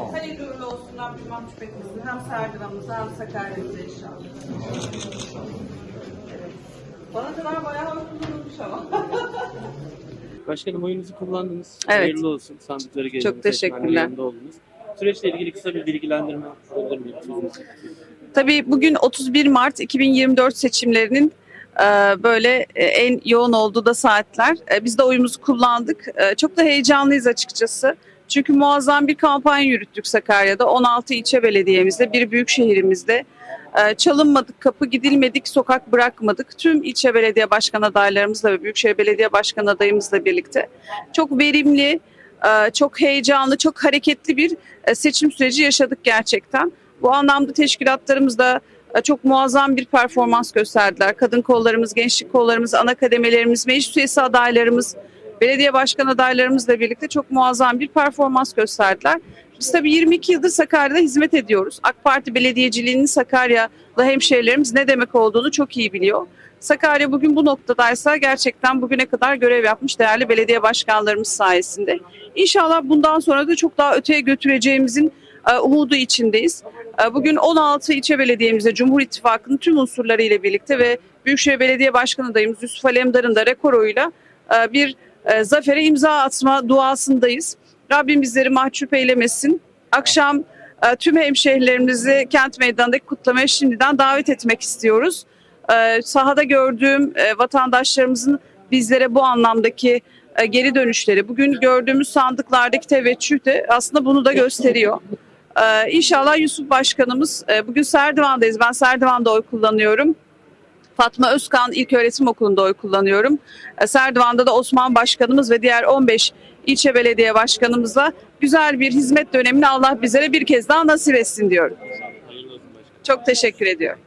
Hayırlı uğurlu olsun Rabbim mahcup etmesin. Hem Serdivan'ımıza hem Sakarya'mıza inşallah. Evet. Bana kadar bayağı okunulmuş ama. Başkanım oyunuzu kullandınız. Evet. Hayırlı olsun. Sandıkları gezdiniz. Çok teşekkürler. seçmenlerin yanında oldunuz. Süreçle ilgili kısa bir bilgilendirme alabilir miyim? Tabii bugün 31 Mart 2024 seçimlerinin e, böyle e, en yoğun olduğu da saatler. E, Biz de oyumuzu kullandık. E, Çok da heyecanlıyız açıkçası. Çünkü muazzam bir kampanya yürüttük Sakarya'da. 16 ilçe belediyemizde, bir büyük şehrimizde. E, Çalınmadık, kapı gidilmedik, sokak bırakmadık. Tüm ilçe belediye başkan adaylarımızla ve büyükşehir belediye başkan adayımızla birlikte çok verimli, e, çok heyecanlı, çok hareketli bir e, seçim süreci yaşadık gerçekten. Bu anlamda teşkilatlarımız da e, çok muazzam bir performans gösterdiler. Kadın kollarımız, gençlik kollarımız, ana kademelerimiz, meclis üyesi adaylarımız, belediye başkan adaylarımızla birlikte çok muazzam bir performans gösterdiler. Biz tabii 22 yıldır Sakarya'da hizmet ediyoruz. AK Parti belediyeciliğinin Sakarya'da hemşehrilerimiz ne demek olduğunu çok iyi biliyor. Sakarya bugün bu noktadaysa gerçekten bugüne kadar görev yapmış değerli belediye başkanlarımız sayesinde. İnşallah bundan sonra da çok daha öteye götüreceğimizin e, umudu içindeyiz. E, Bugün 16 ilçe belediyemizde Cumhur İttifakı'nın tüm unsurlarıyla birlikte ve Büyükşehir Belediye Başkanı adayımız Yusuf Alemdar'ın da rekor oyuyla e, bir e, zafere imza atma duasındayız. Rabbim bizleri mahcup eylemesin. Akşam e, tüm hemşehrilerimizi kent meydanındaki kutlamaya şimdiden davet etmek istiyoruz. E, Sahada gördüğüm e, vatandaşlarımızın bizlere bu anlamdaki e, geri dönüşleri, bugün gördüğümüz sandıklardaki teveccüh de aslında bunu da gösteriyor. Ee, inşallah Yusuf Başkanımız, bugün Serdivan'dayız. Ben Serdivan'da oy kullanıyorum. Fatma Özkan İlköğretim Okulu'nda oy kullanıyorum. E, Serdivan'da da Osman Başkanımız ve diğer 15 ilçe belediye başkanımızla güzel bir hizmet dönemini Allah bizlere bir kez daha nasip etsin diyorum. Çok teşekkür ediyorum.